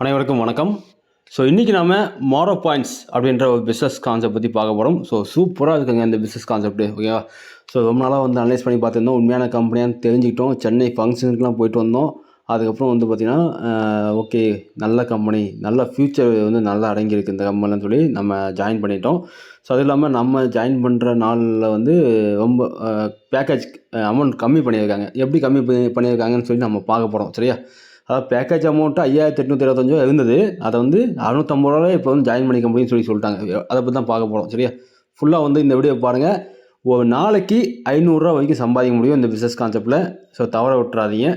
அனைவருக்கும் வணக்கம். ஸோ இன்றைக்கி நாம மாரோ பாயிண்ட்ஸ் அப்படின்ற ஒரு பிஸ்னஸ் கான்செப்ட் பற்றி பார்க்க போகிறோம் ஸோ சூப்பராக இருக்குங்க இந்த பிஸ்னஸ் கான்செப்ட் ஓகேவா ஸோ ரொம்ப நாளாக வந்து அனலைஸ் பண்ணி பார்த்துருந்தோம். உண்மையான கம்பெனியான்னு தெரிஞ்சுக்கிட்டோம். சென்னை ஃபங்க்ஷனுக்குலாம் போயிட்டு வந்தோம். அதுக்கப்புறம் வந்து பார்த்திங்கன்னா ஓகே நல்ல கம்பெனி நல்ல ஃப்யூச்சர் வந்து நல்லா அடங்கியிருக்கு இந்த கம்பெனின்னு சொல்லி நம்ம ஜாயின் பண்ணிட்டோம். ஸோ அதுவும் இல்லாமல் நம்ம ஜாயின் பண்ணுற நாளில் வந்து ரொம்ப பேக்கேஜ் அமௌண்ட் கம்மி பண்ணியிருக்காங்க. எப்படி கம்மி பண்ணி பண்ணியிருக்காங்கன்னு சொல்லி நம்ம பார்க்க போகிறோம் சரியா? அதாவது பேக்கேஜ் அமௌண்ட்டு ஐயாயிரத்தி எட்நூற்றி இருபத்தஞ்சோ இருந்தது. அதை வந்து அறுநூத்தம்பது ரூபாய் இப்போ வந்து ஜாயின் பண்ணிக்க முடியும்னு சொல்லி சொல்லிட்டாங்க. அதை பற்றி தான் பார்க்க போகிறோம் சரியா? ஃபுல்லாக வந்து இந்த வீடியோ பாருங்கள் ஒரு நாளைக்கு ஐநூறுரூவா வரைக்கும் சம்பாதிக்க முடியும் இந்த பிஸ்னஸ் கான்செப்ட்டில் ஸோ தவற விட்டுறாதீங்க.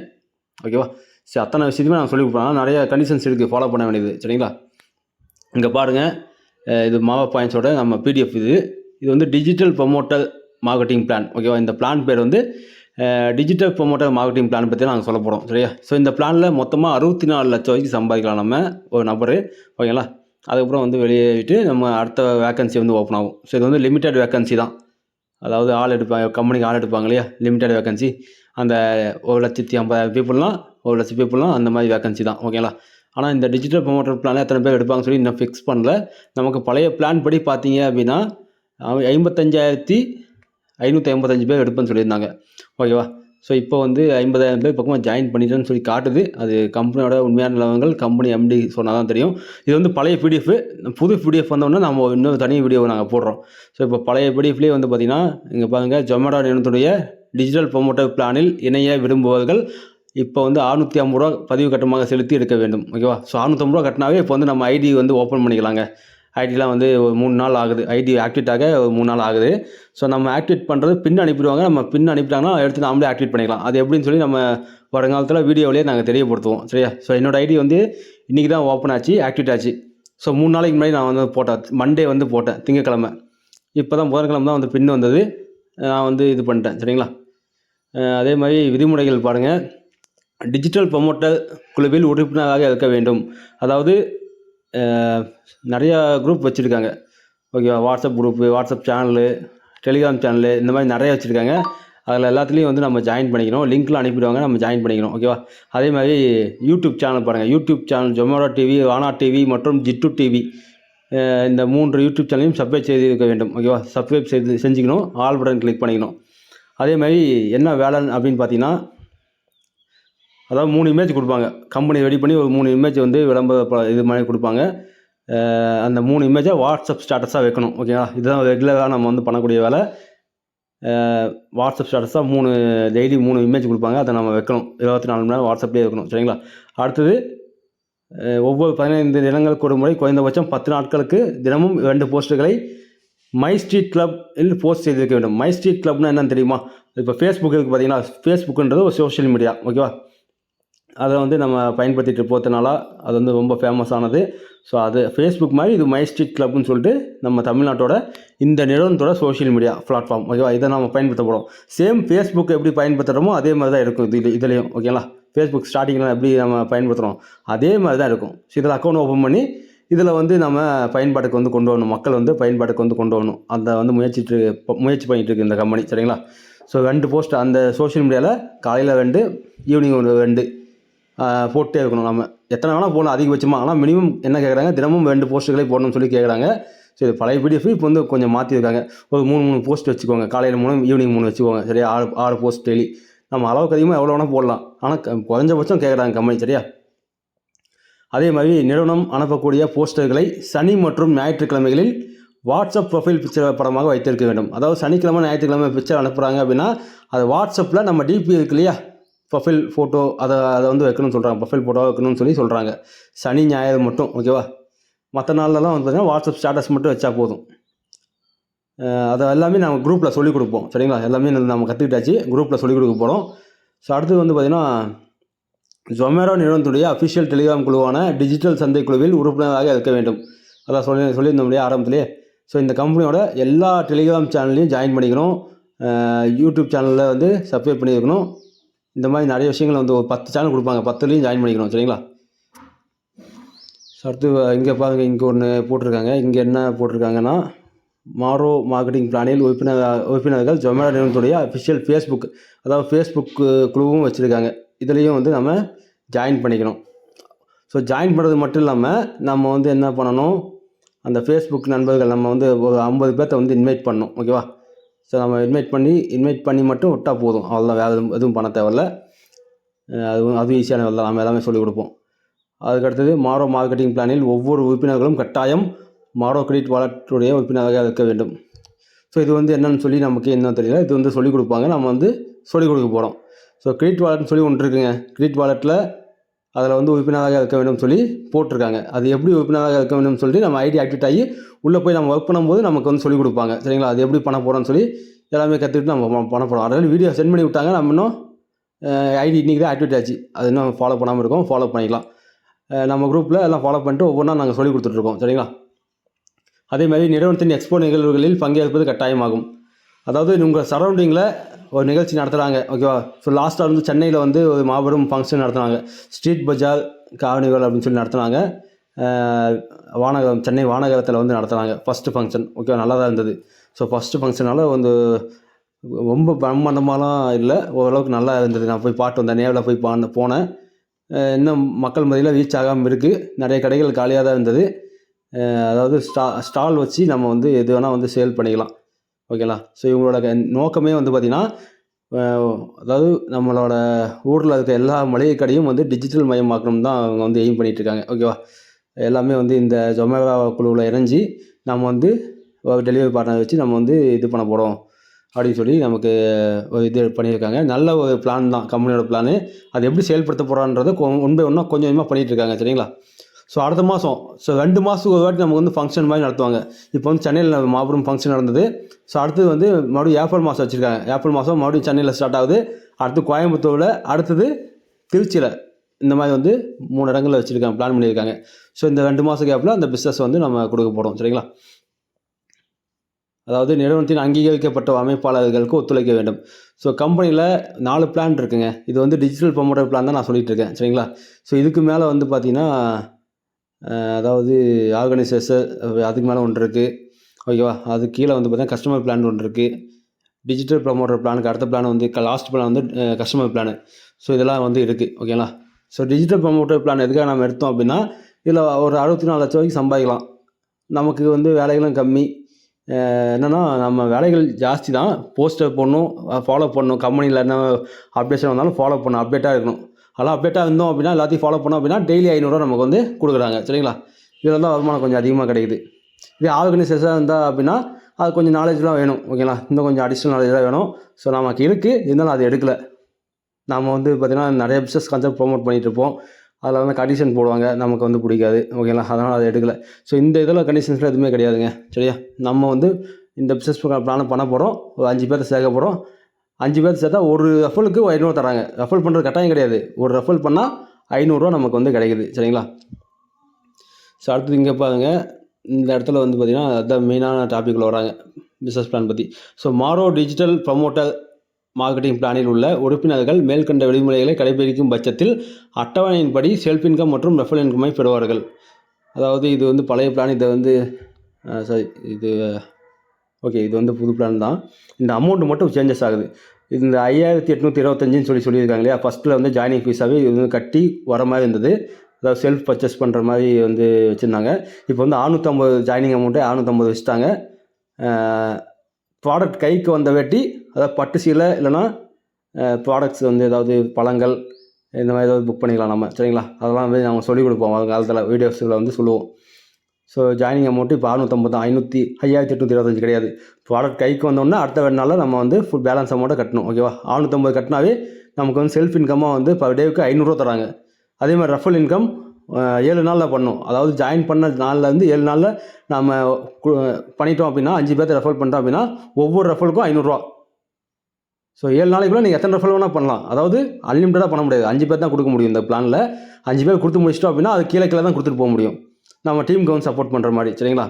ஓகேவா சரி அத்தனை விஷயத்தையுமே நான் சொல்லி கொடுப்பேன். நிறைய கண்டிஷன்ஸ் இருக்குது ஃபாலோ பண்ண வேண்டியது. சரிங்களா? இங்கே பாருங்கள் இது மாவா பாயிண்ட்ஸோட நம்ம பிடிஎஃப் இது. இது வந்து டிஜிட்டல் ப்ரொமோட்டல் மார்க்கெட்டிங் பிளான் ஓகேவா இந்த பிளான் பேர் வந்து டிஜிட்டல் ப்ரொமோட்டர் மார்க்கெட்டிங் பிளான் பற்றி நாங்கள் சொல்ல போகிறோம் சரியா? ஸோ இந்த பிளானில் மொத்தமாக அறுபத்தி நாலு லட்சம் வரைக்கும் சம்பாதிக்கலாம் நம்ம ஒரு நபர் ஓகேங்களா? அதுக்கப்புறம் வந்து வெளியேட்டு நம்ம அடுத்த வேக்கன்சி வந்து ஓப்பன் ஆகும். ஸோ இது வந்து லிமிட்டட் வேக்கன்சி தான். அதாவது ஆள் எடுப்பாங்க கம்பெனிக்கு ஆள் எடுப்பாங்க இல்லையா? லிமிட்டட் வேக்கன்சி அந்த ஒரு லட்சத்தி ஐம்பதாயிரம் பீப்புளெலாம் ஒரு லட்சம் பீப்புளெலாம் அந்த மாதிரி வேக்கன்சி தான் ஓகேங்களா? ஆனால் இந்த டிஜிட்டல் ப்ரொமோட்டர் பிளானில் எத்தனை பேர் எடுப்பாங்க சொல்லி இன்னும் ஃபிக்ஸ் பண்ணல. நமக்கு பழைய பிளான் படி பார்த்தீங்க அப்படின்னா ஐம்பத்தஞ்சாயிரத்தி ஐநூற்றி ஐம்பத்தஞ்சு பேர் எடுப்பேன்னு சொல்லியிருந்தாங்க. ஓகேவா? ஸோ இப்போ வந்து ஐம்பதாயிரம் பேர் பக்கமாக ஜாயின் பண்ணிட்டேன்னு சொல்லி காட்டுது. அது கம்பெனியோட உண்மையான நிலவரங்கள். கம்பெனி எம்டி சொன்னால் தான் தெரியும். இது வந்து பழைய பிடிஎஃப் புது பிடிஎஃப் வந்தோடனே நம்ம இன்னொரு தனி வீடியோ நாங்கள் போடுறோம். ஸோ இப்போ பழைய பிடிஎஃப்லேயே வந்து பார்த்தீங்கன்னா இங்கே பாருங்கள் ஜொமேட்டோ நிறுவனத்துடைய டிஜிட்டல் ப்ரொமோட்டர் பிளானில் இணைய விரும்புபவர்கள் இப்போ வந்து அறுநூற்றி ஐம்பது ரூபா பதிவு கட்டமாக செலுத்தி எடுக்க வேண்டும். ஓகேவா? ஸோ அறுநூற்றம்பது ரூபா கட்டினாவே இப்போ வந்து நம்ம ஐடி வந்து ஓப்பன் பண்ணிக்கலாங்க. ஐடிலாம் வந்து ஒரு மூணு நாள் ஆகுது. ஐடி ஆக்டிவேட் ஆக ஒரு மூணு நாள் ஆகுது. ஸோ நம்ம ஆக்டிவேட் பண்ணுறது பின் அனுப்பிடுவாங்க. நம்ம பின் அனுப்பிட்டாங்கன்னா எடுத்து நாமளே ஆக்டிவேட் பண்ணிக்கலாம். அது எப்படின்னு சொல்லி நம்ம வருங்காலத்தில் வீடியோவிலேயே நாங்கள் தெரியப்படுத்துவோம். சரியா? ஸோ என்னோட ஐடி வந்து இன்றைக்கி தான் ஓப்பன் ஆச்சு ஆக்டிவேட் ஆச்சு. ஸோ மூணு நாளைக்கு முன்னாடி நான் வந்து போட்டேன். மண்டே வந்து போட்டேன் திங்கக்கிழமை. இப்போ தான் புதன்கிழமை தான் வந்து பின் வந்தது. நான் வந்து இது பண்ணிட்டேன் சரிங்களா? அதே மாதிரி விதிமுறைகள் பாருங்கள் டிஜிட்டல் ப்ரொமோட்டர் குழுவில் உறுப்பினராக இருக்க வேண்டும். அதாவது நிறையா குரூப் வச்சுருக்காங்க. ஓகேவா? WhatsApp group WhatsApp channel Telegram channel இந்த மாதிரி நிறைய வச்சுருக்காங்க. அதில் எல்லாத்துலேயும் வந்து நம்ம ஜாயின் பண்ணிக்கணும் லிங்க்லாம் அனுப்பிடுவாங்க நம்ம ஜாயின் பண்ணிக்கணும் ஓகேவா? அதே மாதிரி யூடியூப் சேனல் பாருங்கள் YouTube channel Zomato TV Vaana TV மற்றும் ஜிட்டு டிவி இந்த மூன்று யூடியூப் சேனலையும் சப்ஸ்கிரைப் செய்து இருக்க வேண்டும். ஓகேவா? சப்ஸ்கிரைப் செய்து செஞ்சுக்கணும். ஆல் பட்டன் கிளிக் பண்ணிக்கணும். அதே மாதிரி என்ன வேலை அப்படின்னு பார்த்தீங்கன்னா அதாவது மூணு இமேஜ் கொடுப்பாங்க. கம்பெனி ரெடி பண்ணி ஒரு மூணு இமேஜ் வந்து விளம்பர இது மாதிரி கொடுப்பாங்க. அந்த மூணு இமேஜை வாட்ஸ்அப் ஸ்டேட்டஸாக வைக்கணும். ஓகேங்களா இதுதான் ரெகுலராக நம்ம வந்து பண்ணக்கூடிய வேலை. வாட்ஸ்அப் ஸ்டேட்டஸாக மூணு டெய்லி மூணு இமேஜ் கொடுப்பாங்க. அதை நம்ம வைக்கணும். இருபத்தி நாலு மணி நேரம் வாட்ஸ்அப்லேயே இருக்கணும் சரிங்களா? அடுத்தது ஒவ்வொரு பதினைந்து தினங்களுக்கு ஒரு முறை குறைந்தபட்சம் பத்து நாட்களுக்கு தினமும் ரெண்டு போஸ்ட்டுகளை மை ஸ்ட்ரீட் கிளப் இல் போஸ்ட் செய்திருக்க வேண்டும். மை ஸ்ட்ரீட் கிளப்னா என்னன்னு தெரியுமா? இப்போ ஃபேஸ்புக் இருக்குது பார்த்தீங்கன்னா ஃபேஸ்புக்குன்றது ஒரு சோஷியல் மீடியா ஓகேவா அதை வந்து நம்ம பயன்படுத்திட்டு போகிறதுனால அது வந்து ரொம்ப ஃபேமஸானது ஸோ அது ஃபேஸ்புக் மாதிரி இது மை ஸ்ட்ரீட் கிளப்னு சொல்லிட்டு நம்ம தமிழ்நாட்டோட இந்த நிறுவனத்தோட சோஷியல் மீடியா பிளாட்ஃபார்ம் ஓகேவா இதை நம்ம பயன்படுத்த போகிறோம் சேம் ஃபேஸ்புக் எப்படி பயன்படுத்துகிறோமோ அதே மாதிரி தான் இருக்கும் இது இதுலேயும். ஓகேங்களா ஃபேஸ்புக் ஸ்டார்டிங்கில் எப்படி நம்ம பயன்படுத்துகிறோம் அதே மாதிரி தான் இருக்கும். ஸோ இதில் அக்கௌண்ட் ஓப்பன் பண்ணி இதில் வந்து நம்ம பயன்பாட்டுக்கு வந்து கொண்டு வரணும். மக்கள் வந்து பயன்பாட்டுக்கு வந்து கொண்டு வரணும். அந்த வந்து முயற்சிட்டு முயற்சி பண்ணிகிட்டு இருக்கு இந்த கம்பெனி சரிங்களா? ஸோ ரெண்டு போஸ்ட் அந்த சோஷியல் மீடியாவில் காலையில் ரெண்டு ஈவினிங் ஒரு ரெண்டு. போட்டே இருக்கணும். நம்ம எத்தனை வேணால் போடணும் அதிகபட்சமாக ஆனால் மினிமம் என்ன கேட்குறாங்க தினமும் ரெண்டு போஸ்ட்டுகளே போடணும்னு சொல்லி கேட்குறாங்க ஸோ இது பழைய பிடிஎஃப் இப்போ வந்து கொஞ்சம் மாற்றிருக்காங்க ஒரு மூணு மூணு போஸ்ட் வச்சுக்கோங்க. காலையில் மூணு ஈவினிங் மூணு வச்சுக்கோங்க. சரியா? ஆறு ஆறு போஸ்ட் டெய்லி நம்ம அளவுக்கு அதிகமாக எவ்வளோ வேணால் போடலாம். ஆனால் குறைஞ்சபட்சம் கேட்குறாங்க கம்பெனி சரியா? அதே மாதிரி நிறுவனம் அனுப்பக்கூடிய போஸ்டர்களை சனி மற்றும் ஞாயிற்றுக்கிழமைகளில் வாட்ஸ்அப் ப்ரொஃபைல் பிக்சர் படமாக வைத்திருக்க வேண்டும். அதாவது சனிக்கிழமை ஞாயிற்றுக்கிழமை பிக்சர் அனுப்புகிறாங்க அப்படின்னா அது வாட்ஸ்அப்பில் நம்ம டிபி இருக்கு இல்லையா? ப்ரொஃபைல் ஃபோட்டோ அதை அதை வந்து வைக்கணும்னு சொல்கிறாங்க ப்ரொஃபைல் ஃபோட்டோ வைக்கணும்னு சொல்லி சொல்கிறாங்க சனி ஞாயிறு மட்டும் ஓகேவா மற்ற நாள்லலாம் வந்து பார்த்தீங்கன்னா வாட்ஸ்அப் ஸ்டேட்டஸ் மட்டும் வச்சா போதும். அதை எல்லாமே நம்ம குரூப்பில் சொல்லிக் கொடுப்போம். சரிங்களா? எல்லாமே நம்ம கற்றுக்கிட்டாச்சு குரூப்பில் சொல்லிக் கொடுக்க போகிறோம் ஸோ அடுத்து வந்து பார்த்திங்கன்னா ஜொமேட்டோ நிறுவனத்துடைய அஃபிஷியல் டெலிகிராம் குழுவான டிஜிட்டல் சந்தை குழுவில் உறுப்பினராக இருக்க வேண்டும். அதான் சொல்லி சொல்லியிருந்தோம் இல்லையா ஆரம்பத்திலே? ஸோ இந்த கம்பெனியோட எல்லா டெலிகிராம் சேனல்லையும் ஜாயின் பண்ணிக்கணும். யூடியூப் சேனலில் வந்து சப்ஸ்கிரைப் பண்ணியிருக்கணும். இந்த மாதிரி நிறைய விஷயங்கள் வந்து ஒரு பத்து சேனல் கொடுப்பாங்க. பத்துலேயும் ஜாயின் பண்ணிக்கணும் சரிங்களா? ஸோ அடுத்து இங்கே பாருங்க இங்கே ஒன்று போட்டிருக்காங்க. இங்கே என்ன போட்டிருக்காங்கன்னா மாரோ மார்க்கெட்டிங் பிளானில் உறுப்பினர் உறுப்பினர்கள் ஜொமேட்டோ நிறுவனத்துடைய அஃபிஷியல் ஃபேஸ்புக் அதாவது ஃபேஸ்புக் குழுவும் வச்சுருக்காங்க. இதுலேயும் வந்து நம்ம ஜாயின் பண்ணிக்கணும். ஸோ ஜாயின் பண்ணுறது மட்டும் இல்லாமல் நம்ம வந்து என்ன பண்ணணும்? அந்த ஃபேஸ்புக் நண்பர்கள் நம்ம வந்து ஒரு ஐம்பது பேர்த்த வந்து இன்வைட் பண்ணணும். ஓகேவா ஸோ நம்ம இன்வைட் பண்ணி இன்வைட் பண்ணி மட்டும் விட்டால் போதும். அவ்வளோதான் வேறு எதுவும் எதுவும் பண்ண தேவையில்ல. அதுவும் அதுவும் ஈஸியான வேலை தான். நம்ம எல்லாமே சொல்லிக் கொடுப்போம். அதுக்கடுத்தது மாரோ மார்க்கெட்டிங் பிளானில் ஒவ்வொரு உறுப்பினர்களும் கட்டாயம் மாரோ கிரெடிட் வாலெட்டுடைய உறுப்பினராக இருக்க வேண்டும். ஸோ இது வந்து என்னன்னு சொல்லி நமக்கு என்ன தெரியல. இது வந்து சொல்லிக் கொடுப்பாங்க. நம்ம வந்து சொல்லிக் கொடுக்க போகிறோம் ஸோ கிரெடிட் வாலெட்னு சொல்லி ஒன்று இருக்குங்க. கிரெடிட் வாலெட்டில் அதில் வந்து உறுப்பினராக இருக்க வேண்டும் சொல்லி போட்டிருக்காங்க. அது எப்படி உறுப்பினராக இருக்க வேண்டும் சொல்லிட்டு நம்ம ஐடி ஆக்டிவேட் ஆகி உள்ளே போய் நம்ம ஒர்க் பண்ணும்போது நமக்கு வந்து சொல்லிக் கொடுப்பாங்க. சரிங்களா? அது எப்படி பண்ண போகிறோம்னு சொல்லி எல்லாமே கற்றுக்கிட்டு நம்ம பண்ண போகிறோம் அதனால வீடியோ சென்ட் பண்ணி விட்டாங்க. நம்ம இன்னும் ஐடி இன்றைக்கி தான் ஆக்டிவேட் ஆச்சு. அது இன்னும் ஃபாலோ பண்ணாமல் இருக்கோம். ஃபாலோ பண்ணிக்கலாம். நம்ம குரூப்பில் எல்லாம் ஃபாலோ பண்ணிட்டு ஒவ்வொன்றா நாங்கள் சொல்லி கொடுத்துட்ருக்கோம் சரிங்களா? அதே மாதிரி நிறுவனத்தின் எக்ஸ்போ நிகழ்வுகளில் பங்கேற்பது கட்டாயமாகும். அதாவது உங்கள் சரௌண்டிங்கில் ஒரு நிகழ்ச்சி நடத்துகிறாங்க ஓகேவா ஸோ லாஸ்ட்டாக வந்து சென்னையில் வந்து ஒரு மாபெரும் ஃபங்க்ஷன் நடத்துனாங்க. ஸ்ட்ரீட் பஜார் கார்னிவல் அப்படின்னு சொல்லி நடத்துனாங்க. வானகரம் சென்னை வானகரத்தில் வந்து நடத்துனாங்க ஃபஸ்ட்டு ஃபங்க்ஷன் ஓகேவா நல்லா தான் இருந்தது. ஸோ ஃபஸ்ட்டு ஃபங்க்ஷனால் வந்து ரொம்ப பிரம்மாண்டமாலாம் இல்லை. ஓரளவுக்கு நல்லா இருந்தது. நான் போய் பாட்டு வந்தேன். நேரில் போய் பா போனேன். இன்னும் மக்கள் மதியில் ரீச் ஆகாமல் இருக்குது நிறைய கடைகள் காலியாக தான் இருந்தது அதாவது ஸ்டா ஸ்டால் வச்சு நம்ம வந்து எது வேணால் வந்து சேல் பண்ணிக்கலாம். ஓகேங்களா? ஸோ இவங்களோட க- நோக்கமே வந்து பார்த்திங்கன்னா அதாவது நம்மளோட ஊரில் இருக்க எல்லா மளிகை கடையும் வந்து டிஜிட்டல் மயமாக்கணும் தான் அவங்க வந்து எய்ம் பண்ணிகிட்ருக்காங்க இருக்காங்க ஓகேவா? எல்லாமே வந்து இந்த ஜொமேட்டோ குழுவில் இணைஞ்சி நம்ம வந்து டெலிவரி பார்ட்னர் வச்சு நம்ம வந்து இது பண்ண போகிறோம் அப்படின்னு சொல்லி நமக்கு ஒரு இது பண்ணியிருக்காங்க. நல்ல ஒரு பிளான் தான் கம்பெனியோட பிளானு அது எப்படி செயல்படுத்த போகிறான்றதை ஒன் பை ஒன்றா கொஞ்சம் கொஞ்சமாக பண்ணிகிட்டு இருக்காங்க சரிங்களா? ஸோ அடுத்த மாதம் ஸோ ரெண்டு மாதத்துக்கு ஒரு வாட்டி நமக்கு வந்து ஃபங்க்ஷன் மாதிரி நடத்துவாங்க. இப்போ வந்து சென்னையில் மாபெரும் ஃபங்க்ஷன் நடந்தது. ஸோ அடுத்தது வந்து மறுபடியும் ஏப்ரல் மாதம் வச்சுருக்காங்க. ஏப்ரல் மாதம் மறுபடியும் சென்னையில் ஸ்டார்ட் ஆகுது. அடுத்து கோயம்புத்தூரில் அடுத்தது திருச்சியில் இந்த மாதிரி வந்து மூணு இடங்களில் வச்சுருக்காங்க பிளான் பண்ணியிருக்காங்க. ஸோ இந்த ரெண்டு மாத கேப்பில் அந்த பிஸ்னஸ் வந்து நம்ம கொடுக்க போகிறோம் சரிங்களா? அதாவது நிறுவனத்தின் அங்கீகரிக்கப்பட்ட அமைப்பாளர்களுக்கு ஒத்துழைக்க வேண்டும். ஸோ கம்பெனியில் நாலு பிளான் இருக்குங்க. இது வந்து டிஜிட்டல் ப்ரொமோட்டர் பிளான் தான் நான் சொல்லிகிட்டு இருக்கேன். சரிங்களா? ஸோ இதுக்கு மேலே வந்து பார்த்திங்கன்னா அதாவது ஆர்கனைசேஷன் அதுக்கு மேலே ஒன்று இருக்குது ஓகேவா அது கீழே வந்து பார்த்தீங்கன்னா கஸ்டமர் பிளான் ஒன்று இருக்குது டிஜிட்டல் ப்ரமோட்டர் பிளானுக்கு அடுத்த பிளான் வந்து லாஸ்ட் பிளான் வந்து கஸ்டமர் பிளான் ஸோ இதெல்லாம் வந்து இருக்குது ஓகேங்களா ஸோ டிஜிட்டல் ப்ரமோட்டர் பிளான் எதுக்காக நம்ம எடுத்தோம் அப்படின்னா இதில் ஒரு அறுபத்தி நாலு லட்சம் வரைக்கும் சம்பாதிக்கலாம். நமக்கு வந்து வேலைகளும் கம்மி. என்னென்னா நம்ம வேலைகள் ஜாஸ்தி தான். போஸ்டர் போடணும் ஃபாலோ பண்ணணும். கம்பெனியில் என்ன அப்டேஷன் வந்தாலும் ஃபாலோ பண்ணணும் அப்டேட்டாக இருக்கணும். அதெல்லாம் அப்டேட்டாக இருந்தோம் அப்படின்னா எல்லாத்தையும் ஃபாலோ பண்ணோம் அப்படின்னா டெய்லி ஐநூறுரூவா நமக்கு வந்து கொடுக்குறாங்க. சரிங்களா? இதில் தான் வருமானம் கொஞ்சம் அதிகமாக கிடைக்குது. இதே ஆர்கனைசேஷன் இருந்தால் அப்படின்னா அது கொஞ்சம் நாலேஜ்லாம் வேணும். ஓகேங்களா இன்னும் கொஞ்சம் அடிஷ்னல் நாலேஜ்லாம் வேணும். ஸோ நமக்கு இருக்குது இருந்தாலும் அது எடுக்கலை. நாம் வந்து பார்த்திங்கன்னா நிறைய பிஸ்னஸ் கான்செப்ட் ப்ரொமோட் பண்ணிகிட்டு இருப்போம். அதில் வந்து கண்டிஷன் போடுவாங்க. நமக்கு வந்து பிடிக்காது. ஓகேங்களா அதனால் அதை எடுக்கல. ஸோ இந்த இதில் கண்டிஷன்ஸ்லாம் எதுவுமே கிடையாதுங்க. சரியா? நம்ம வந்து இந்த பிஸ்னஸ் ப்ளானை பண்ண போகிறோம் ஒரு அஞ்சு பேர் சேர்க்க போகிறோம் அஞ்சு பேர் சேர்த்தா ஒரு ரஃபலுக்கு ஐநூறு தராங்க ரஃபல் பண்ணுறது கட்டாயம் கிடையாது. ஒரு ரஃபல் பண்ணால் ஐநூறுரூவா நமக்கு வந்து கிடைக்குது. சரிங்களா? ஸோ அடுத்தது இங்கே பாருங்க. இந்த இடத்துல வந்து பார்த்திங்கன்னா அதுதான் மெயினான டாப்பிக்கில் வராங்க. பிஸ்னஸ் பிளான் பற்றி ஸோ மாரோ டிஜிட்டல் ப்ரமோட்டர் மார்க்கெட்டிங் பிளானில் உள்ள உறுப்பினர்கள் மேற்கண்ட விதிமுறைகளை கடைபிடிக்கும் பட்சத்தில் அட்டவணையின்படி செல்ஃப் இன்கம் மற்றும் ரெஃபல் இன்கமை பெறுவார்கள். அதாவது இது வந்து பழைய பிளான் இதை வந்து சாரி இது ஓகே இது வந்து புது பிளான் தான். இந்த அமௌண்ட் மட்டும் சேஞ்சஸ் ஆகுது. இந்த ஐயாயிரத்தி எட்நூற்றி இருபத்தஞ்சுன்னு சொல்லி சொல்லியிருக்காங்க இல்லையா? ஃபஸ்ட்டில் வந்து ஜாயினிங் ஃபீஸாகவே இது வந்து கட்டி வர மாதிரி இருந்தது. அதாவது செல்ஃப் பர்ச்சேஸ் பண்ணுற மாதிரி வந்து வச்சுருந்தாங்க. இப்போ வந்து அறுநூற்றம்பது ஜாயினிங் அமௌண்ட்டே அறுநூற்றம்பது வச்சுட்டாங்க. ப்ராடக்ட் கைக்கு வந்த வேட்டி அதாவது பட்டு சீலை இல்லைன்னா ப்ராடக்ட்ஸ் வந்து ஏதாவது பழங்கள் இந்த மாதிரி ஏதாவது புக் பண்ணிக்கலாம் நம்ம. சரிங்களா? அதெல்லாம் வந்து நாங்கள் சொல்லிக் கொடுப்போம். அந்த காலத்தில் வீடியோஸில் வந்து சொல்லுவோம். ஸோ ஜாயினிங் அமௌண்ட்டு இப்போ அறுநூற்றம்பது தான் ஐநூற்றி ஐயாயிரத்தி எட்நூற்றி இருபத்தஞ்சு கிடையாது. ப்ராடக்ட் கைக்கு வந்தோடனே அடுத்த ரெண்டு நாளில் நம்ம வந்து ஃபுல் பேலன்ஸ் அமௌண்ட்டை கட்டணும் ஓகேவா அறுநூற்றம்பது கட்டினாவே நமக்கு வந்து செல்ஃப் இன்கமாக வந்து பர் டேவுக்கு ஐநூறுரூவா தராங்க. அதே மாதிரி ரஃபல் இன்கம் ஏழு நாளில் பண்ணும். அதாவது ஜாயின் பண்ண நாள்லேருந்து ஏழு நாளில் நம்ம கு- பண்ணிட்டோம் அப்படின்னா அஞ்சு பேர்த்த ரெஃபர் பண்ணிட்டோம் அப்படின்னா ஒவ்வொரு ரெஃபலுக்கும் ஐநூறுரூவா ஸோ ஏழு நாளைக்குள்ளே நீங்கள் எத்தனை ரெஃபர் வேணால் பண்ணலாம். அதாவது அன்லிமிட்டடாக பண்ண முடியாது. அஞ்சு பேர் தான் கொடுக்க முடியும் இந்த பிளானில் அஞ்சு பேர் கொடுத்து முடிச்சிட்டோம் அப்படின்னா அது கீழே கீழே தான் கொடுத்துட்டு போக முடியும். நம்ம டீமுக்கு வந்து சப்போர்ட் பண்ணுற மாதிரி சரிங்களா?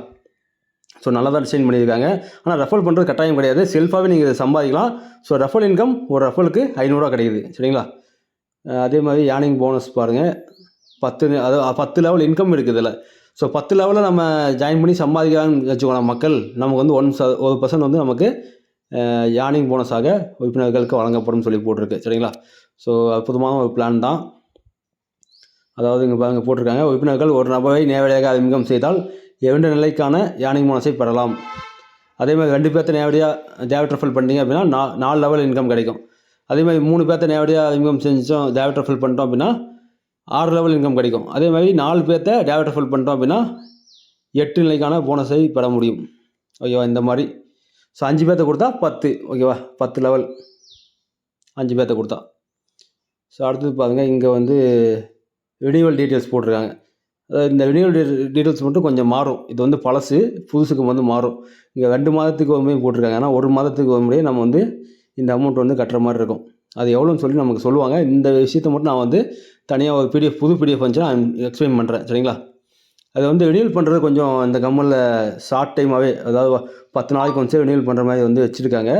ஸோ நல்லா தான் டிசைன் பண்ணியிருக்காங்க. ஆனால் ரெஃபர் பண்ணுறது கட்டாயம் கிடையாது. செல்ஃபாகவே நீங்கள் இதை சம்பாதிக்கலாம். ஸோ ரெஃபல் இன்கம் ஒரு ரெஃபலுக்கு ஐநூறுரூவா கிடைக்குது சரிங்களா? அதே மாதிரி யானிங் போனஸ் பாருங்கள் பத்து அதாவது பத்து லெவல் இன்கம் இருக்குது இதில். ஸோ பத்து லெவலில் நம்ம ஜாயின் பண்ணி சம்பாதிக்கலாம்னு வச்சுக்கோங்க மக்கள். நமக்கு வந்து ஒன் ச ஒரு பர்சன்ட் வந்து நமக்கு யானிங் போனஸாக உறுப்பினர்களுக்கு வழங்கப்படும் சொல்லி போட்டிருக்கு சரிங்களா? ஸோ அற்புதமான ஒரு பிளான் தான். அதாவது இங்கே பாருங்க போட்டிருக்காங்க. உறுப்பினர்கள் ஒரு நபரை நேரடியாக அறிமுகம் செய்தால் இரண்டு நிலைக்கான யானை போனஸை பெறலாம். அதே மாதிரி ரெண்டு பேர்த்த நேரடியாக டேவிட் ரெஃபல் பண்ணிட்டீங்க அப்படின்னா நா நாலு லெவல் இன்கம் கிடைக்கும். அதே மாதிரி மூணு பேர்த்த நேரடியாக அறிமுகம் செஞ்சோம் டேவிட் ரெஃபல் பண்ணிட்டோம் அப்படின்னா ஆறு லெவல் இன்கம் கிடைக்கும். அதே மாதிரி நாலு பேர்த்த டேவிட் ரெஃபல் பண்ணிட்டோம் அப்படின்னா எட்டு நிலைக்கான போனஸை பெற முடியும். ஓகேவா? இந்த மாதிரி. ஸோ அஞ்சு பேர்த்த கொடுத்தா பத்து. ஓகேவா? பத்து லெவல் அஞ்சு பேர்த்த கொடுத்தா. ஸோ அடுத்தது பாருங்க இங்கே வந்து ரினியூவல் டீட்டெயில்ஸ் போட்டிருக்காங்க. அதாவது இந்த ரினியூவல் டீட்டெயில்ஸ் மட்டும் கொஞ்சம் மாறும். இது வந்து பழசு புதுசுக்கு வந்து மாறும். இங்கே ரெண்டு மாதத்துக்கு ஒரு முறை போட்டிருக்காங்க. ஆனால் ஒரு மாதத்துக்கு ஒரு முறையே நம்ம வந்து இந்த அமௌண்ட் வந்து கட்டுற மாதிரி இருக்கும். அது எவ்வளோன்னு சொல்லி நமக்கு சொல்லுவாங்க. இந்த விஷயத்தை மட்டும் நான் வந்து தனியாக ஒரு பிடிஎஃப் புது பிடிஎஃப் வந்துச்சு நான் எக்ஸ்பிளைன் பண்ணுறேன் சரிங்களா? அதை வந்து ரினியூல் பண்ணுறது கொஞ்சம் இந்த கம்மலில் ஷார்ட் டைமாகவே அதாவது பத்து நாளைக்கு வந்து ரினியூல் பண்ணுற மாதிரி வந்து வச்சுருக்காங்க.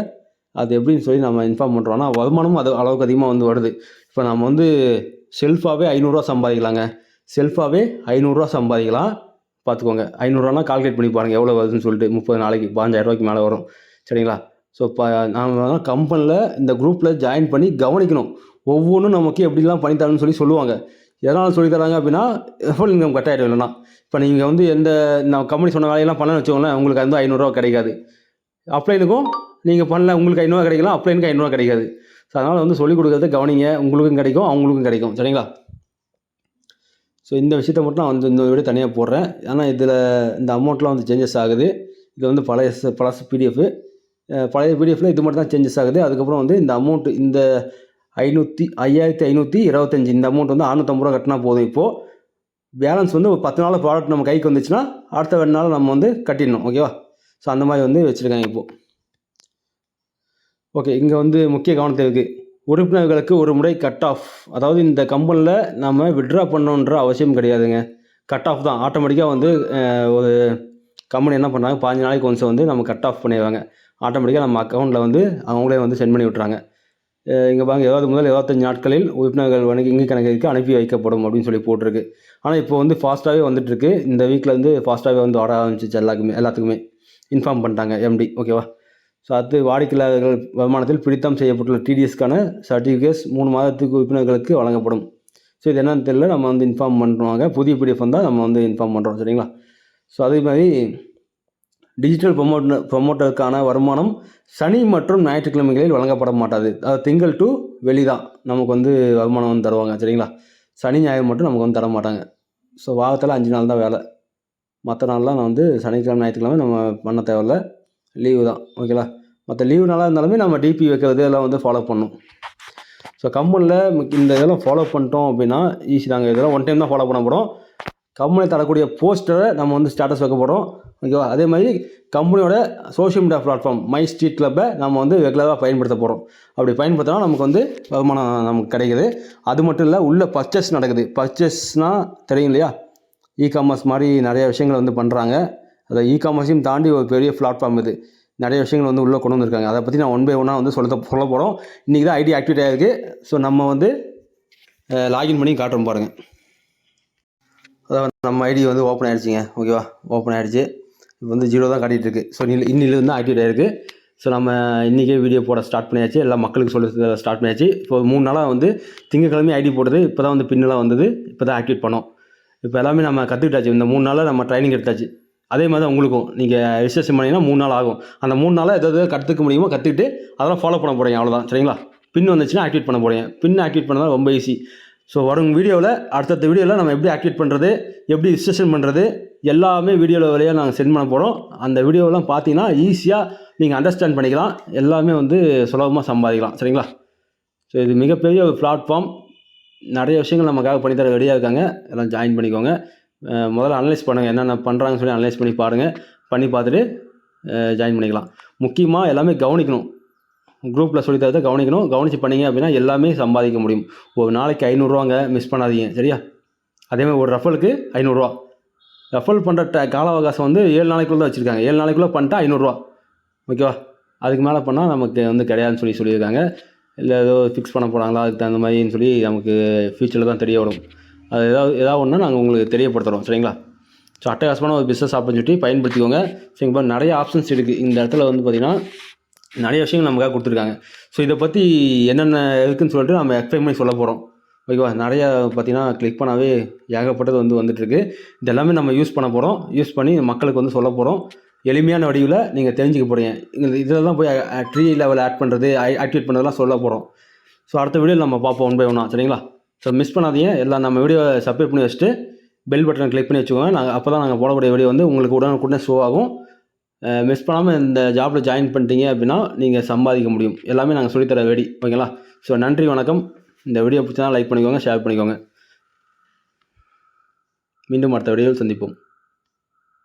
அது எப்படின்னு சொல்லி நம்ம இன்ஃபார்ம் பண்ணுறோம் ஆனால் வருமானமும் அது அளவுக்கு அதிகமாக வந்து வருது. இப்போ நம்ம வந்து செல்ஃபாகவே ஐநூறுரூவா சம்பாதிக்கலாங்க. செல்ஃபாகவே ஐநூறுரூவா சம்பாதிக்கலாம். பார்த்துக்கோங்க. ஐநூறுரூவானா கால்குலேட் பண்ணி பாருங்கள் எவ்வளோ வருதுன்னு சொல்லிட்டு முப்பது நாளைக்கு பாஞ்சாயிரரூவாய்க்கு மேலே வரும். சரிங்களா? ஸோ இப்போ நாம் கம்பெனியில் இந்த குரூப்பில் ஜாயின் பண்ணி கவனிக்கணும். ஒவ்வொன்றும் நமக்கு எப்படிலாம் பண்ணித்தரணும்னு சொல்லி சொல்லுவாங்க. எதனால் சொல்லி தராங்க அப்படின்னா ரெஃபரல் இன்கம் கட் ஆகிடும் இல்லைனா இப்போ நீங்கள் வந்து எந்த நான் கம்பெனி சொன்ன வேலையெல்லாம் பண்ண வச்சுக்கோங்களேன் உங்களுக்கு வந்து ஐநூறுரூவா கிடைக்காது. அப்ளைனுக்கும் நீங்கள் பண்ணல உங்களுக்கு ஐநூறுரூவா கிடைக்கலாம் அப்ளைனுக்கு ஐநூறுரூவா கிடைக்காது. அதனால் வந்து சொல்லிக் கொடுக்குறத கவனிங்க. உங்களுக்கும் கிடைக்கும் அவங்களுக்கும் கிடைக்கும். சரிங்களா? ஸோ இந்த விஷயத்த மட்டும் நான் வந்து இந்த வீடியோ தனியாக போடுறேன். ஆனால் இதில் இந்த அமௌண்ட்லாம் வந்து சேஞ்சஸ் ஆகுது. இது வந்து பழைய பழசு பிடிஎஃப் பழைய பிடிஎஃப்பில் இது மட்டும் தான் சேஞ்சஸ் ஆகுது. அதுக்கப்புறம் வந்து இந்த அமௌண்ட் இந்த ஐநூற்றி ஐயாயிரத்தி ஐநூற்றி இருபத்தஞ்சி இந்த அமௌண்ட் வந்து அறுநூத்தம்பது ரூபா கட்டினா போதும் இப்போது பேலன்ஸ் வந்து ஒரு பத்து நாள் ப்ராடக்ட் நம்ம கைக்கு வந்துச்சுன்னா அடுத்த ரெண்டு நாள் நம்ம வந்து கட்டிடணும். ஓகேவா ஸோ அந்த மாதிரி வந்து வச்சுருக்காங்க இப்போது ஓகே இங்கே வந்து முக்கிய கவனத்தை இருக்குது உறுப்பினர்களுக்கு ஒரு முறை கட் ஆஃப் அதாவது இந்த கம்பெனியில் நம்ம விட்ரா பண்ணணுன்ற அவசியம் கிடையாதுங்க. கட் ஆஃப் தான். ஆட்டோமேட்டிக்காக வந்து ஒரு கம்பெனி என்ன பண்ணுறாங்க பாஞ்சு நாளைக்கு ஒன்ஸ் வந்து நம்ம கட் ஆஃப் பண்ணிடுவாங்க. ஆட்டோமேட்டிக்காக நம்ம அக்கௌண்ட்டில் வந்து அவங்களே வந்து சென்ட் பண்ணி விட்றாங்க இங்கே பாருங்க இருபது முதல் இருபத்தஞ்சு நாட்களில் உறுப்பினர்கள் வணிக இங்கு கணக்கிற்கு அனுப்பி வைக்கப்படும் அப்படின்னு சொல்லி போட்டிருக்கு. ஆனால் இப்போ வந்து ஃபாஸ்ட்டாகவே வந்துட்டுருக்கு. இந்த வீக்கில் வந்து ஃபாஸ்ட்டாகவே வந்து ஆட ஆரம்பிச்சிச்சு எல்லாருக்குமே எல்லாத்துக்குமே. இன்ஃபார்ம் பண்ணிட்டாங்க எம்டி ஓகேவா ஸோ அடுத்து வாடிக்கையாளர்கள் வருமானத்தில் பிடித்தம் செய்யப்பட்டுள்ள டிடிஎஸ்க்கான சர்டிஃபிகேட்ஸ் மூணு மாதத்துக்கு உறுப்பினர்களுக்கு வழங்கப்படும். ஸோ இது என்னன்னு தெரியல. நம்ம வந்து இன்ஃபார்ம் பண்ணுவாங்க புதிய பிடிஎஃப் வந்தால் நம்ம வந்து இன்ஃபார்ம் பண்ணுறோம் சரிங்களா? ஸோ அதே மாதிரி டிஜிட்டல் ப்ரொமோட்டர் ப்ரொமோட்டருக்கான வருமானம் சனி மற்றும் ஞாயிற்றுக்கிழமைகளில் வழங்கப்பட மாட்டாது. அதாவது திங்கள் டு வெளி தான். நமக்கு வந்து வருமானம் வந்து தருவாங்க. சரிங்களா? சனி ஞாயிறு மட்டும் நமக்கு வந்து தர மாட்டாங்க. ஸோ வாரத்தில் அஞ்சு நாள் தான் வேலை. மற்ற நாள்லாம் நான் வந்து சனிக்கிழமை ஞாயிற்றுக்கிழமை நம்ம பண்ண தேவையில்ல. லீவு தான் ஓகேங்களா மற்ற லீவு நாளாக இருந்தாலுமே நம்ம டிபி வைக்கிறது எல்லாம் வந்து ஃபாலோ பண்ணும் ஸோ கம்பெனியில் இந்த இதெல்லாம் ஃபாலோ பண்ணிட்டோம் அப்படின்னா ஈஸி தாங்க. இதெல்லாம் ஒன் டைம் தான் ஃபாலோ பண்ண போகிறோம் கம்பெனி தரக்கூடிய போஸ்டரை நம்ம வந்து ஸ்டேட்டஸ் வைக்க போகிறோம் ஓகேவா அதே மாதிரி கம்பெனியோட social media platform my street கிளப்பை நம்ம வந்து ரெகுலராக பயன்படுத்த போகிறோம் அப்படி பயன்படுத்தினா நமக்கு வந்து வருமானம் நமக்கு கிடைக்குது. அது மட்டும் இல்லை உள்ளே பர்ச்சேஸ் நடக்குது. பர்ச்சேஸ்னால் தெரியும் இல்லையா? இ காமர்ஸ் மாதிரி நிறைய விஷயங்கள் வந்து பண்ணுறாங்க அதை இ காமர்ஸையும் தாண்டி ஒரு பெரிய பிளாட்ஃபார்ம் இது. நிறைய விஷயங்கள் வந்து உள்ளே கொண்டு வந்திருக்காங்க. அதை பற்றி நான் ஒன் பை ஒன்னாக வந்து சொல்ல சொல்ல போகிறோம் இன்றைக்கி தான் ஐடி ஆக்டிவேட் ஆகிருக்கு ஸோ நம்ம வந்து லாகின் பண்ணி காட்டுறோம் பாருங்கள் அதாவது நம்ம ஐடி வந்து ஓப்பன் ஆகிடுச்சிங்க ஓகேவா ஓப்பன் ஆகிடுச்சு இப்போ வந்து ஜீரோ தான் காட்டிகிட்டு இருக்கு. ஸோ இன்னிலிருந்து தான் ஆக்டிவேட் ஆகிருக்கு ஸோ நம்ம இன்றைக்கே வீடியோ போட ஸ்டார்ட் பண்ணியாச்சு. எல்லா மக்களுக்கு சொல்ல ஸ்டார்ட் பண்ணியாச்சு. இப்போ மூணு நாளாக வந்து திங்கக்கிழமை ஐடி போட்டது. இப்போ தான் வந்து பின்னெல்லாம் வந்தது. இப்போ தான் ஆக்டிவேட் பண்ணோம். இப்போ எல்லாமே நம்ம கற்றுக்கிட்டாச்சு இந்த மூணு நாளில் நம்ம ட்ரைனிங் எடுத்தாச்சு. அதே மாதிரி தான் உங்களுக்கும். நீங்கள் ரிஜிஸ்ட்ரேஷன் பண்ணிங்கன்னா மூணு நாள் ஆகும். அந்த மூணு நாளாக எதாவது கற்றுக்க முடியுமோ கற்றுக்கிட்டு அதெல்லாம் ஃபாலோ பண்ண போகிறீங்க அவ்வளோதான் சரிங்களா? பின் வந்துச்சுன்னா ஆக்டிவேட் பண்ண போகிறீங்க பின் ஆக்டிவேட் பண்ணதான் ரொம்ப ஈஸி ஸோ வரும் வீடியோவில் அடுத்தடுத்த வீடியோவில் நம்ம எப்படி ஆக்டிவேட் பண்ணுறது எப்படி ரிஜிஸ்ட்ரேஷன் பண்ணுறது எல்லாமே வீடியோவில் வழியாக நாங்கள் சென்ட் பண்ண போகிறோம் அந்த வீடியோவெலாம் பார்த்தீங்கன்னா ஈஸியாக நீங்கள் அண்டர்ஸ்டாண்ட் பண்ணிக்கலாம். எல்லாமே வந்து சுலபமாக சம்பாதிக்கலாம். சரிங்களா? ஸோ இது மிகப்பெரிய ஒரு பிளாட்ஃபார்ம் நிறைய விஷயங்கள் நமக்காக பண்ணித்தர ரெடியாக இருக்காங்க. எல்லாம் ஜாயின் பண்ணிக்கோங்க. முதல்ல அனலைஸ் பண்ணுங்கள் என்னென்ன பண்ணுறாங்கன்னு சொல்லி அனலைஸ் பண்ணி பாருங்கள் பண்ணி பார்த்துட்டு ஜாயின் பண்ணிக்கலாம். முக்கியமாக எல்லாமே கவனிக்கணும். குரூப்பில் சொல்லி தரதை கவனிக்கணும். கவனித்து பண்ணீங்க அப்படின்னா எல்லாமே சம்பாதிக்க முடியும். ஒரு நாளைக்கு ஐநூறுரூவாங்க மிஸ் பண்ணாதீங்க. சரியா? அதே மாதிரி ஒரு ரஃபலுக்கு ஐநூறுரூவா ரஃபல் பண்ணுற ட கால அவகாசம் வந்து ஏழு நாளைக்குள்ளே தான் வச்சுருக்காங்க. ஏழு நாளைக்குள்ளே பண்ணிட்டா ஐநூறுரூவா ஓகேவா அதுக்கு மேலே பண்ணால் நமக்கு வந்து கிடையாதுன்னு சொல்லி சொல்லியிருக்காங்க. இல்லை ஏதோ ஃபிக்ஸ் பண்ண போகிறாங்களா அதுக்கு தகுந்த மாதிரின்னு சொல்லி நமக்கு ஃப்யூச்சரில் தான் தெரிய வரும். அது ஏதாவது ஏதாவது ஒன்று நாங்கள் உங்களுக்கு தெரியப்படுத்துகிறோம் சரிங்களா? ஸோ அட்டகாசமான ஒரு பிஸ்னஸ் ஆப்பர்ச்சுனிட்டி பயன்படுத்திக்கோங்க. சரிங்க நிறைய ஆப்ஷன்ஸ் இருக்குது இந்த இடத்துல வந்து பார்த்திங்கன்னா நிறைய விஷயங்கள் நமக்காக கொடுத்துருக்காங்க. ஸோ இதை பற்றி என்னென்ன இருக்குதுன்னு சொல்லிட்டு நம்ம எக்ஸ்பிளைன் பண்ணி சொல்ல போகிறோம் ஓகேவா நிறையா பார்த்தீங்கன்னா கிளிக் பண்ணாவே ஏகப்பட்டது வந்து வந்துட்டுருக்கு இது எல்லாமே நம்ம யூஸ் பண்ண போகிறோம் யூஸ் பண்ணி மக்களுக்கு வந்து சொல்ல போகிறோம் எளிமையான வடிவில் நீங்கள் தெரிஞ்சுக்க போகிறீங்க இதில் தான் போய் ட்ரீ லெவல் ஆட் பண்ணுறது ஆக்டிவேட் பண்ணுறதுலாம் சொல்ல போகிறோம் ஸோ அடுத்த வீடியோ நம்ம பார்ப்போம் ஒன் பை ஒன்றா சரிங்களா? ஸோ மிஸ் பண்ணாதீங்க. எல்லாம் நம்ம வீடியோ சப்ஸ்கிரைப் பண்ணி வச்சுட்டு பெல் பட்டனை கிளிக் பண்ணி வச்சுக்கோங்க. நாங்கள் அப்போ தான் நாங்கள் போடக்கூடிய வீடியோ வந்து உங்களுக்கு உடனுக்குடனே ஷோ ஆகும். மிஸ் பண்ணாமல் இந்த ஜாப்பில் ஜாயின் பண்ணிட்டீங்க அப்படின்னா நீங்கள் சம்பாதிக்க முடியும். எல்லாமே நாங்கள் சொல்லித்தர வெடி ஓகேங்களா ஸோ நன்றி வணக்கம். இந்த வீடியோ பிடிச்சா லைக் பண்ணிக்கோங்க ஷேர் பண்ணிக்கோங்க. மீண்டும் அடுத்த வீடியோவில் சந்திப்போம்.